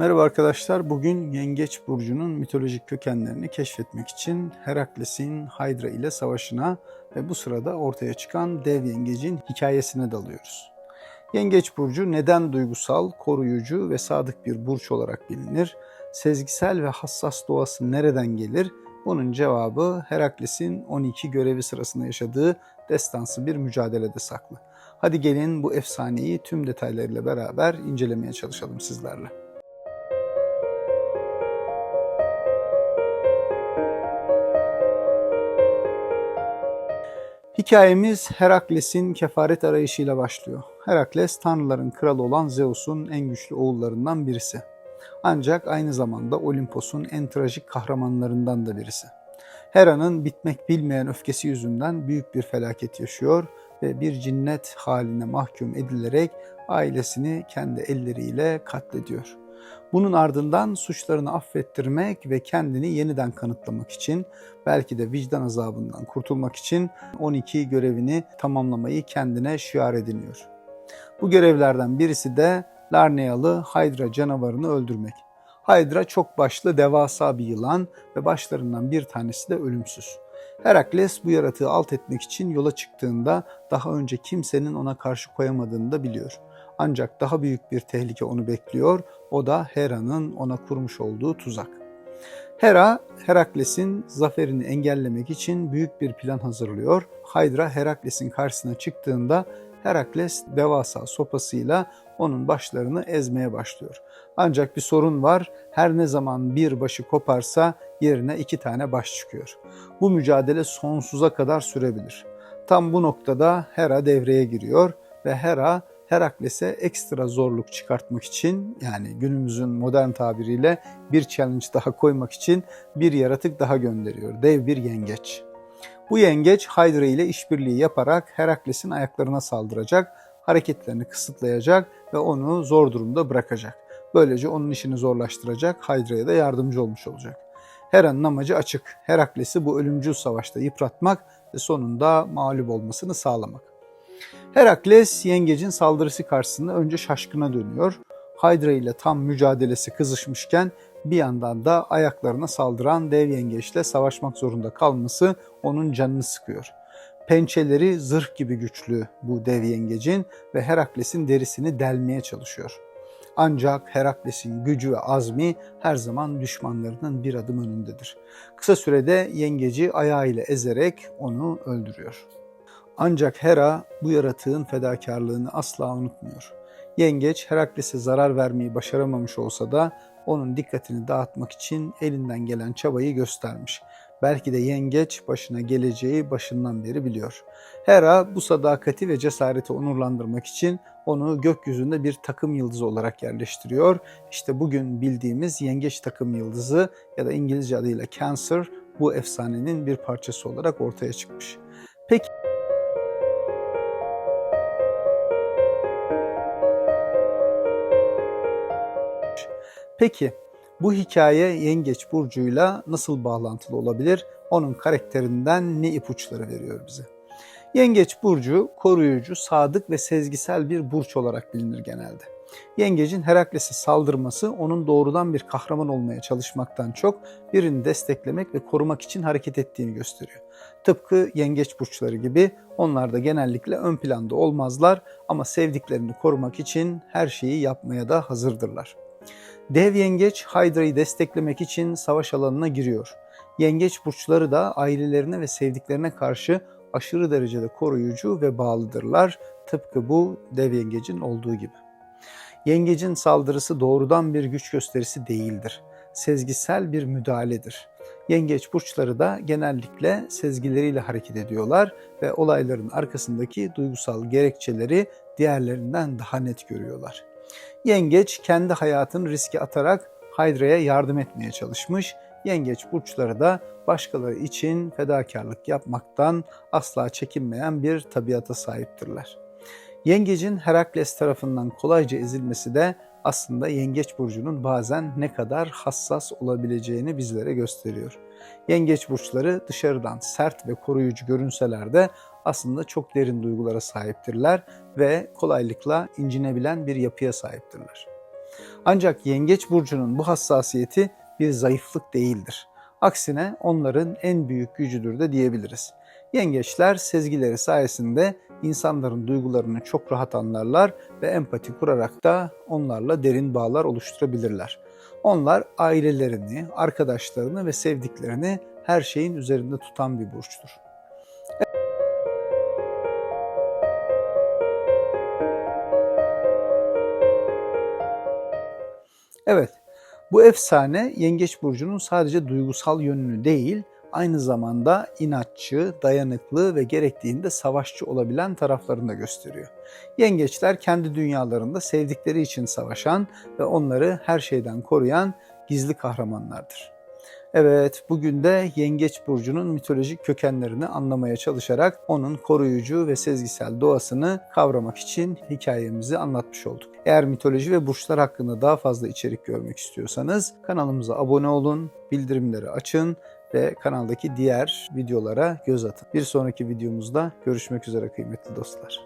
Merhaba arkadaşlar. Bugün Yengeç Burcu'nun mitolojik kökenlerini keşfetmek için Herakles'in Hydra ile savaşına ve bu sırada ortaya çıkan dev yengecin hikayesine dalıyoruz. Yengeç Burcu neden duygusal, koruyucu ve sadık bir burç olarak bilinir? Sezgisel ve hassas doğası nereden gelir? Bunun cevabı Herakles'in 12 görevi sırasında yaşadığı destansı bir mücadelede saklı. Hadi gelin bu efsaneyi tüm detaylarıyla beraber incelemeye çalışalım sizlerle. Hikayemiz Herakles'in kefaret arayışıyla başlıyor. Herakles tanrıların kralı olan Zeus'un en güçlü oğullarından birisi. Ancak aynı zamanda Olimpos'un en trajik kahramanlarından da birisi. Hera'nın bitmek bilmeyen öfkesi yüzünden büyük bir felaket yaşıyor ve bir cinnet haline mahkum edilerek ailesini kendi elleriyle katlediyor. Bunun ardından suçlarını affettirmek ve kendini yeniden kanıtlamak için belki de vicdan azabından kurtulmak için 12 görevini tamamlamayı kendine şiar ediniyor. Bu görevlerden birisi de Larnealı Hydra canavarını öldürmek. Hydra çok başlı devasa bir yılan ve başlarından bir tanesi de ölümsüz. Herakles bu yaratığı alt etmek için yola çıktığında daha önce kimsenin ona karşı koyamadığını da biliyor. Ancak daha büyük bir tehlike onu bekliyor. O da Hera'nın ona kurmuş olduğu tuzak. Hera, Herakles'in zaferini engellemek için büyük bir plan hazırlıyor. Hydra Herakles'in karşısına çıktığında Herakles devasa sopasıyla onun başlarını ezmeye başlıyor. Ancak bir sorun var. Her ne zaman bir başı koparsa yerine iki tane baş çıkıyor. Bu mücadele sonsuza kadar sürebilir. Tam bu noktada Hera devreye giriyor ve Hera Herakles'e ekstra zorluk çıkartmak için yani günümüzün modern tabiriyle bir challenge daha koymak için bir yaratık daha gönderiyor. Dev bir yengeç. Bu yengeç Hydra ile işbirliği yaparak Herakles'in ayaklarına saldıracak, hareketlerini kısıtlayacak ve onu zor durumda bırakacak. Böylece onun işini zorlaştıracak, Hydra'ya da yardımcı olmuş olacak. Hera'nın amacı açık. Herakles'i bu ölümcül savaşta yıpratmak ve sonunda mağlup olmasını sağlamak. Herakles yengecin saldırısı karşısında önce şaşkına dönüyor. Hydra ile tam mücadelesi kızışmışken bir yandan da ayaklarına saldıran dev yengeçle savaşmak zorunda kalması onun canını sıkıyor. Pençeleri zırh gibi güçlü bu dev yengecin ve Herakles'in derisini delmeye çalışıyor. Ancak Herakles'in gücü ve azmi her zaman düşmanlarının bir adım önündedir. Kısa sürede yengeci ayağıyla ezerek onu öldürüyor. Ancak Hera bu yaratığın fedakarlığını asla unutmuyor. Yengeç Herakles'e zarar vermeyi başaramamış olsa da onun dikkatini dağıtmak için elinden gelen çabayı göstermiş. Belki de yengeç başına geleceği başından beri biliyor. Hera bu sadakati ve cesareti onurlandırmak için onu gökyüzünde bir takım yıldızı olarak yerleştiriyor. İşte bugün bildiğimiz yengeç takım yıldızı ya da İngilizce adıyla Cancer bu efsanenin bir parçası olarak ortaya çıkmış. Peki bu hikaye Yengeç Burcu'yla nasıl bağlantılı olabilir? Onun karakterinden ne ipuçları veriyor bize? Yengeç Burcu koruyucu, sadık ve sezgisel bir burç olarak bilinir genelde. Yengecin Herakles'e saldırması onun doğrudan bir kahraman olmaya çalışmaktan çok birini desteklemek ve korumak için hareket ettiğini gösteriyor. Tıpkı yengeç burçları gibi onlar da genellikle ön planda olmazlar ama sevdiklerini korumak için her şeyi yapmaya da hazırdırlar. Dev yengeç Hydra'yı desteklemek için savaş alanına giriyor. Yengeç burçları da ailelerine ve sevdiklerine karşı aşırı derecede koruyucu ve bağlıdırlar. Tıpkı bu dev yengecin olduğu gibi. Yengecin saldırısı doğrudan bir güç gösterisi değildir. Sezgisel bir müdahaledir. Yengeç burçları da genellikle sezgileriyle hareket ediyorlar ve olayların arkasındaki duygusal gerekçeleri diğerlerinden daha net görüyorlar. Yengeç kendi hayatını riske atarak Hydra'ya yardım etmeye çalışmış. Yengeç burçları da başkaları için fedakarlık yapmaktan asla çekinmeyen bir tabiata sahiptirler. Yengecin Herakles tarafından kolayca ezilmesi de aslında Yengeç burcunun bazen ne kadar hassas olabileceğini bizlere gösteriyor. Yengeç burçları dışarıdan sert ve koruyucu görünseler de aslında çok derin duygulara sahiptirler ve kolaylıkla incinebilen bir yapıya sahiptirler. Ancak Yengeç burcunun bu hassasiyeti bir zayıflık değildir. Aksine onların en büyük gücüdür de diyebiliriz. Yengeçler sezgileri sayesinde insanların duygularını çok rahat anlarlar ve empati kurarak da onlarla derin bağlar oluşturabilirler. Onlar ailelerini, arkadaşlarını ve sevdiklerini her şeyin üzerinde tutan bir burçtur. Evet, bu efsane Yengeç burcunun sadece duygusal yönünü değil, aynı zamanda inatçı, dayanıklı ve gerektiğinde savaşçı olabilen taraflarını da gösteriyor. Yengeçler kendi dünyalarında sevdikleri için savaşan ve onları her şeyden koruyan gizli kahramanlardır. Evet, bugün de Yengeç burcunun mitolojik kökenlerini anlamaya çalışarak onun koruyucu ve sezgisel doğasını kavramak için hikayemizi anlatmış olduk. Eğer mitoloji ve burçlar hakkında daha fazla içerik görmek istiyorsanız kanalımıza abone olun, bildirimleri açın ve kanaldaki diğer videolara göz atın. Bir sonraki videomuzda görüşmek üzere kıymetli dostlar.